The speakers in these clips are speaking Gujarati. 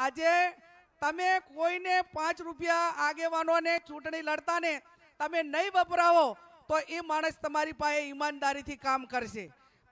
આજે તમે કોઈને પાંચ રૂપિયા આગેવાનોને ચૂંટણી લડતાને તમે નહીં વપરાવો, તો એ માણસ તમારી પાસે ઈમાનદારીથી કામ કરશે.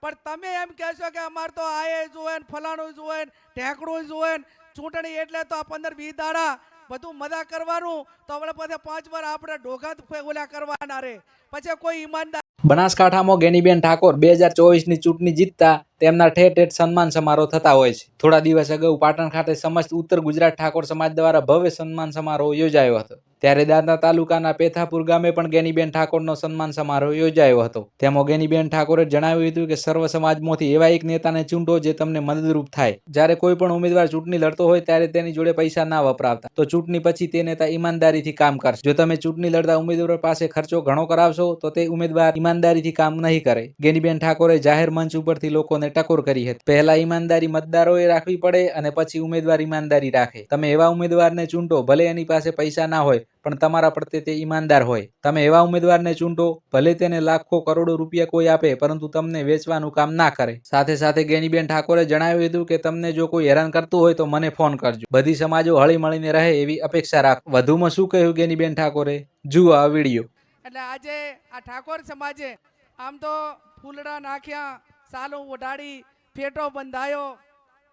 પણ તમે એમ કહેશો કે અમારે તો આ એ ને ફલાણું જોવે ને ઢેકડું ને ચૂંટણી એટલે તો આ પંદર વીસ દાડા બધું મજા કરવાનું, તો આપણે પછી પાંચ વાર આપણે જ ઓલા કરવાના રે. પછી કોઈ ઈમાનદાર બનાસકાંઠામાં ગેનીબેન ઠાકોર બે હજાર ચોવીસની ચૂંટણી જીતતા તેમના ઠેર ઠેર સન્માન સમારોહ થતા હોય છે. થોડા દિવસ અગાઉ પાટણ ખાતે સમસ્ત ઉત્તર ગુજરાત ઠાકોર સમાજ દ્વારા ભવ્ય સન્માન સમારોહ યોજાયો હતો. ત્યારે દાદા તાલુકાના પેથાપુર ગામે પણ ગેનીબેન ઠાકોરનો સન્માન સમારોહ યોજાયો હતો. તેમાં ગેનીબેન ઠાકોરે જણાવ્યું હતું કે, સર્વ સમાજમાંથી એવા એક નેતાને ચૂંટો જે તમને મદદરૂપ થાય. જ્યારે કોઈ પણ ઉમેદવાર ચૂંટણી લડતો હોય, ત્યારે તેની જોડે પૈસા ના વપરાવતા. તો ચૂંટણી પછી તે નેતા ઈમાનદારીથી કામ કરશે. જો તમે ચૂંટણી લડતા ઉમેદવારો પાસે ખર્ચો ઘણો કરાવશો, તો તે ઉમેદવાર ઈમાનદારીથી કામ નહીં કરે. ગેનીબેન ઠાકોરે જાહેર મંચ ઉપરથી લોકોને ટકોર કરી હતી. પહેલા ઈમાનદારી મતદારોએ રાખવી પડે અને પછી ઉમેદવાર ઈમાનદારી રાખે. તમે એવા ઉમેદવારને ચૂંટો, ભલે એની પાસે પૈસા ના હોય, પણ તમારા પ્રત્યે તે ઈમાનદાર હોય. તમે એવા ઉમેદવારને ચૂંટો, ભલે તેને લાખો કરોડો રૂપિયા કોઈ આપે, પરંતુ તમને વેચવાનું કામ ના કરે. સાથે સાથે ગેનીબેન ઠાકોરે જણાવ્યું હતું કે, તમને જો કોઈ હેરાન કરતું હોય તો મને ફોન કરજો. બધી સમાજો હળી મળીને રહે એવી અપેક્ષા રાખ. વધુમાં શું કહ્યું ગેનીબેન ઠાકોરે? જુઓ આ વીડિયો. એટલે આજે આ ઠાકોર સમાજે આમ તો ફૂલડા નાખ્યા સાલું ઉડાડી, ફેટો બંધાયો,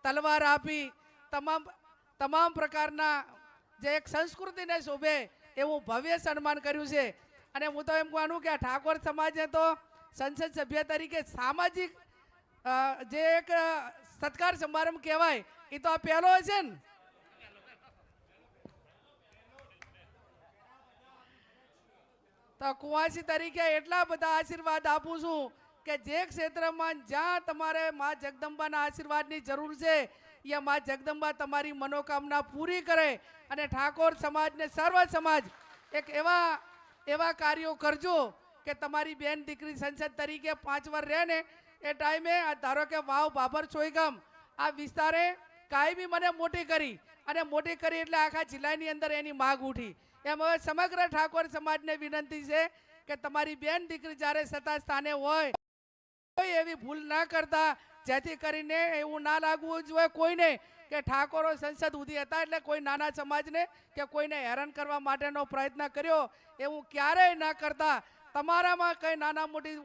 તલવાર આપી, તમામ તમામ પ્રકારના જે એક સંસ્કૃતિને શોભે એવું ભવ્ય સન્માન કર્યું છે. અને હું તો એમ માનું કે ઠાકોર સમાજે તો સંસદ સભ્ય તરીકે સામાજિક જે એક સત્કાર સમારંભ કહેવાય, એ તો આ પહેલો છે ને? તો કુવાસી તરીકે એટલા બધા આશીર્વાદ આપું છું કે જે ક્ષેત્રમાં જ્યાં તમારે મા જગદંબાના આશીર્વાદની જરૂર છે એ મા જગદંબા તમારી મનોકામના પૂરી કરે અને ઠાકોર સમાજને સર્વ સમાજ એક એવા એવા કાર્યો કરજો કે તમારી બેન દીકરી સંસદ તરીકે પાંચ વાર રહે ને, એ ટાઈમે આ ધારો કે વાવ બાબર ચોઈગામ આ વિસ્તારે કાયમી મને મોટી કરી અને મોટી કરી એટલે આખા જિલ્લાની અંદર એની માગ ઉઠી. એમ હવે સમગ્ર ઠાકોર સમાજને વિનંતી છે કે તમારી બેન દીકરી જ્યારે સત્તા સ્થાને હોય કોઈ એવી ભૂલ ના કરતા, જેથી કરીને એવું ના લાગવું જોઈએ કોઈને કે ઠાકોરો સંસદ સુધી હતા એટલે કોઈ નાના સમાજને કે કોઈને હેરાન કરવા માટેનો પ્રયત્ન કર્યો, એવું ક્યારેય ના કરતા. તમારામાં કંઈ નાના મોટી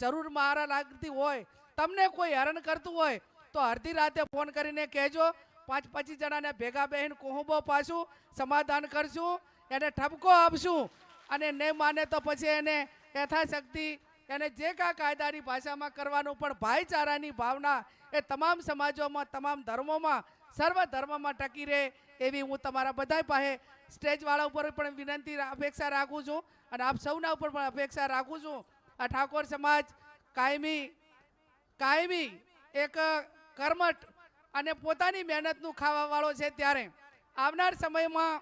જરૂર મારા લાગતી હોય, તમને કોઈ હેરાન કરતું હોય, તો અડધી રાતે ફોન કરીને કહેજો. પાંચ પચીસ જણાને ભેગા બહેન કોહંબો પાછું, સમાધાન કરશું, એને ઠપકો આપશું, અને નહીં માને તો પછી એને યથાશક્તિ એને જે કાં કાયદાની ભાષામાં કરવાનું, પણ ભાઈચારાની ભાવના એ તમામ સમાજોમાં, તમામ ધર્મોમાં, સર્વ ધર્મમાં ટકી રહે એવી હું તમારા બધા પાસે સ્ટેજવાળા ઉપર પણ વિનંતી અપેક્ષા રાખું છું અને આપ સૌના ઉપર પણ અપેક્ષા રાખું છું. આ ઠાકોર સમાજ કાયમી કાયમી એક કર્મઠ અને પોતાની મહેનતનું ખાવાવાળો છે ત્યારે. આવનાર સમયમાં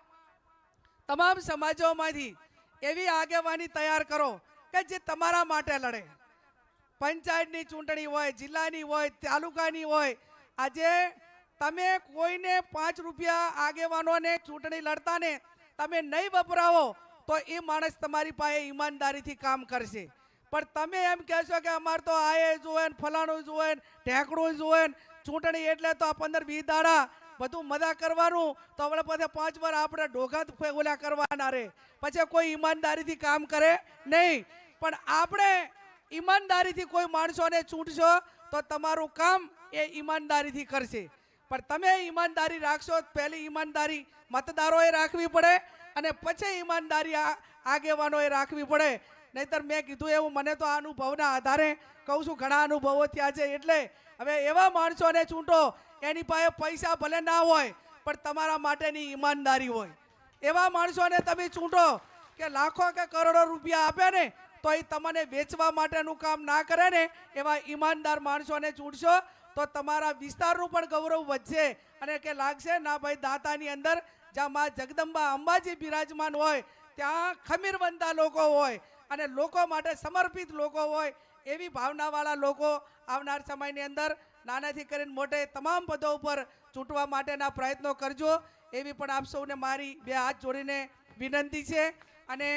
તમામ સમાજોમાંથી એવી આગેવાની તૈયાર કરો કે જે તમારા માટે લડે. પંચાયતની ચૂંટણી હોય, જિલ્લાની હોય, તાલુકાની હોય, આજે તમે કોઈને પાંચ રૂપિયા આગેવાનોને ચૂંટણી લડતા ને તમે નહીં વપરાવો, તો એ માણસ તમારી પાસે ઈમાનદારીથી કામ કરશે. પણ તમે એમ કહેશો કે અમારે તો આ એ ને ફલાણું જોવે ને ઢેકડું ને ચૂંટણી એટલે તો આ પંદર વીસ દાડા બધું મજા કરવાનું? તો આપણે પછી પાંચ વાર આપણે ઢોઘા ઓલા કરવાના રે. પછી કોઈ ઈમાનદારીથી કામ કરે? નહીં. પણ આપણે ઈમાનદારીથી કોઈ માણસોને ચૂંટશો, તો તમારું કામ એ ઈમાનદારીથી કરશે. પણ તમે ઈમાનદારી રાખશો પહેલી ઈમાનદારી મતદારોએ રાખવી પડે અને પછી ઈમાનદારી આગેવાનોએ રાખવી પડે. નહીતર મેં કીધું એવું મને તો આ અનુભવના આધારે કહું છું, ઘણા અનુભવો થયા છે. એટલે હવે એવા માણસોને ચૂંટો એની પાસે પૈસા ભલે ના હોય, પણ તમારા માટેની ઈમાનદારી હોય. એવા માણસોને તમે ચૂંટો કે લાખો કે કરોડો રૂપિયા આપે ને તો એ તમને વેચવા માટેનું કામ ના કરે ને, એવા ઈમાનદાર માણસોને ચૂંટશો, તો તમારા વિસ્તારનું પણ ગૌરવ વધશે. અને કે લાગશે, ના ભાઈ, દાતાની અંદર જ્યાં મા જગદંબા અંબાજી બિરાજમાન હોય, ત્યાં ખમીરવંતા લોકો હોય, અને લોકો માટે સમર્પિત લોકો હોય એવી ભાવનાવાળા લોકો આવનાર સમયની અંદર નાનાથી કરીને મોટે તમામ પદો ઉપર ચૂંટવા માટેના પ્રયત્નો કરજો. એવી પણ આપ સૌને મારી બે હાથ જોડીને વિનંતી છે અને